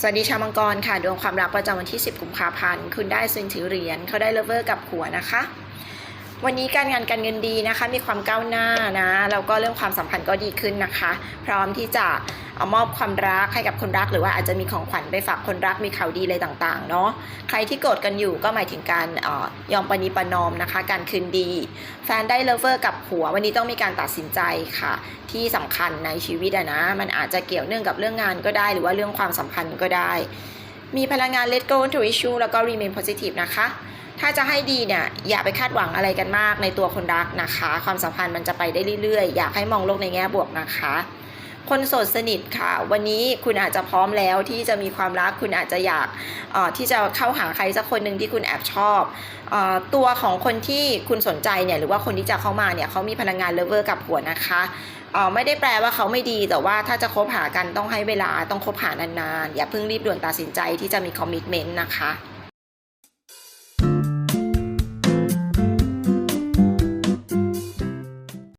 สวัสดีชาวมังกรค่ะ ดวงความรักประจำวันที่ 10 กุมภาพันธ์ คุณได้ซินถือเหรียญเขาได้เลเวอร์กับหัวนะคะ วันนี้การงานการเงินดีนะคะ มีความก้าวหน้านะแล้วก็เรื่องความสัมพันธ์ก็ดีขึ้นนะคะ พร้อมที่จะเอามอบความรักให้กับคนรักหรือว่าอาจจะมีของขวัญไปฝากคนรักมีข่าวดีอะไรต่างๆเนาะใครที่โกรธกันอยู่ก็หมายถึงการออยอมปณีประนอมนะคะ การคืนดี แฟนได้เลเวอร์กับหัว วันนี้ต้องมีการตัดสินใจค่ะ ที่สำคัญในชีวิตอะนะ มันอาจจะเกี่ยวเนื่องกับเรื่องงานก็ได้ หรือว่าเรื่องความสัมพันธ์ก็ได้ มีพลังงาน let go to issue แล้วก็ remain positive นะคะ ถ้าจะให้ดีเนี่ยอย่าไปคาดหวังอะไรกันมากในตัวคนรักนะคะ ความสัมพันธ์มันจะไปได้เรื่อยๆ อยากให้มองโลกในแง่บวกนะคะ คนโสดสนิทค่ะ วันนี้คุณอาจจะพร้อมแล้วที่จะมีความรักคุณอาจจะอยากออที่จะเข้าหาใครสักคนหนึ่งที่คุณแอบชอบออตัวของคนที่คุณสนใจเนี่ยหรือว่าคนที่จะเข้ามาเนี่ยเขามีพลังงานเลเวอร์กับหัวนะคะออไม่ได้แปลว่าเขาไม่ดีแต่ว่าถ้าจะคบหากันต้องให้เวลาต้องคบหานานๆ อย่าเพิ่งรีบด่วนตัดสินใจที่จะมีคอมมิชเมนต์นะคะ